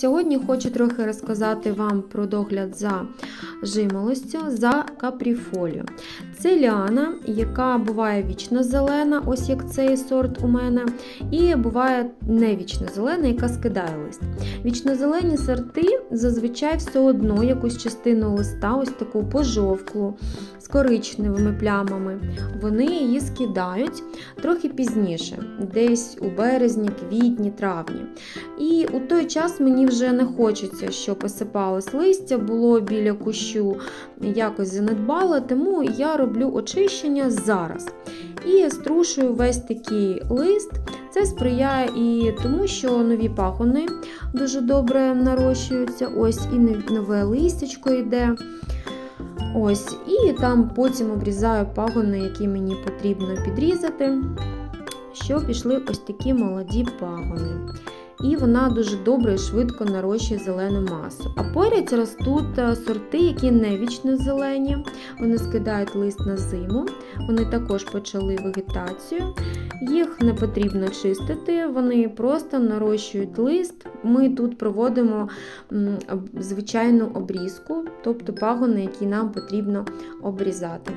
Сьогодні хочу трохи розказати вам про догляд за жимолостю, за капріфолію. Це ліана, яка буває вічно зелена, ось як цей сорт у мене, і буває не вічно зелена, яка скидає лист. Вічнозелені сорти зазвичай все одно якусь частину листа, ось таку пожовклу, з коричневими плямами. Вони її скидають трохи пізніше, десь у березні, квітні, травні. І у той час мені вже не хочеться, щоб посипалось листя, було біля кущу якось занедбало, тому я роблю очищення зараз. І струшую весь такий лист. Це сприяє і тому, що нові пагони дуже добре нарощуються. Ось і нове листячко йде. Ось, І там потім обрізаю пагони, які мені потрібно підрізати, щоб пішли ось такі молоді пагони. І вона дуже добре і швидко нарощує зелену масу. А поряд ростуть е, сорти, які не вічно зелені. Вони скидають лист на зиму. Вони також почали вегетацію. Їх не потрібно чистити, вони просто нарощують лист. Ми тут проводимо звичайну обрізку, тобто пагони, які нам потрібно обрізати.